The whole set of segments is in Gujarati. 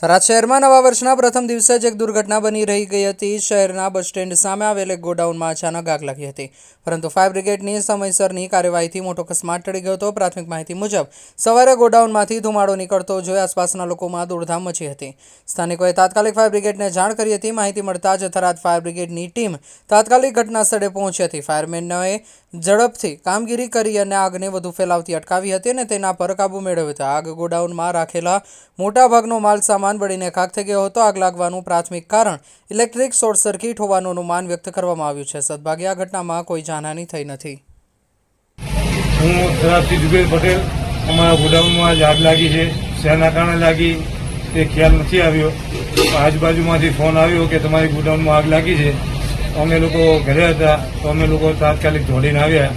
થરાદ શહેરમાં નવા વર્ષના પ્રથમ દિવસે જ એક દુર્ઘટના બની રહી ગઈ હતી. શહેરના બસ સ્ટેન્ડ સામે આવેલ એક ગોડાઉનમાં અચાનક આગ લાગી હતી. પરંતુ ફાયર બ્રિગેડની સમયસરની કાર્યવાહીથી મોટો અકસ્માત ટળી ગયો હતો. પ્રાથમિક માહિતી મુજબ, સવારે ગોડાઉનમાંથી ધુમાડો નીકળતો જોઈ આસપાસના લોકોમાં દોડધામ મચી હતી. સ્થાનિકોએ તાત્કાલિક ફાયર બ્રિગેડને જાણ કરી હતી. માહિતી મળતા જ થરાદ ફાયર બ્રિગેડની ટીમ તાત્કાલિક ઘટના સ્થળે પહોંચી હતી. ફાયરમેનોએ ઝડપથી કામગીરી કરી અને આગને વધુ ફેલાવતી અટકાવી હતી અને તેના પર કાબુ મેળવ્યો હતો. આગ ગોડાઉનમાં રાખેલા મોટાભાગનો માલ સામાન બળીને ખાક થઈ ગયો હતો. આગ લાગવાનું પ્રાથમિક કારણ ઇલેક્ટ્રિક શોર્ટ સર્કિટ હોવાનું અનુમાન વ્યક્ત કરવામાં આવ્યું છે. સદભાગે આ ઘટનામાં કોઈ જાનહાની થઈ નથી. હું થરાદથી જુબેર ગોડાઉનમાં જ આગ લાગી છે. શેના કારણે લાગી તે ખ્યાલ નથી આવ્યો. આજુબાજુમાંથી ફોન આવ્યો કે તમારી ગોડાઉનમાં આગ લાગી છે. અમે લોકો ઘરે હતા, તો અમે લોકો તાત્કાલિક દોડીને આવ્યા.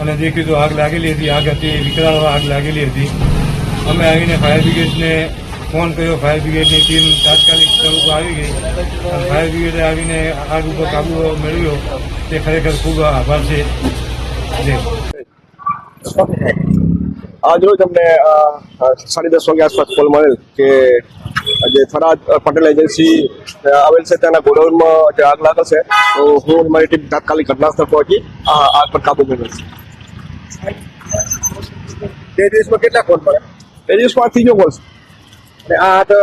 અને દેખ્યું તો આગ લાગેલી હતી, આગ હતી વિકરાળ આગ લાગેલી હતી. અમે આવીને ફાયર બ્રિગેડને ફોન કર્યો. ફાયર બ્રિગેડની ટીમ તાત્કાલિક ઉપર આવી ગઈ. ફાયર બ્રિગેડે આવીને આગ ઉપર કાબુ મેળવ્યો. તે ખરેખર ખૂબ આભાર છે. જય આજ રોજ અમને સાડી દસ વાગ્યા આસપાસ કોલ મળેલ કે જે થરાદ પટેલ એજન્સી આવેલ છે તેના ગોડાઉનમાં જે આગ લાગેલ છે તો હું મારી ટીમ તાત્કાલિક ઘટનાસ્થળ પહોંચી આ આગ પર કાબુ મેળવેલ છે બે દિવસમાં કેટલા કોલ પડે તે દિવસમાં ત્રીજો કોલ અને આ તો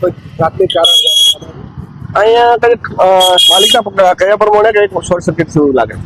પ્રાથમિક કારણ અહીંયા કંઈક માલિકના કયા પ્રમાણે કંઈક શોર્ટ સર્કિટ જેવું લાગે.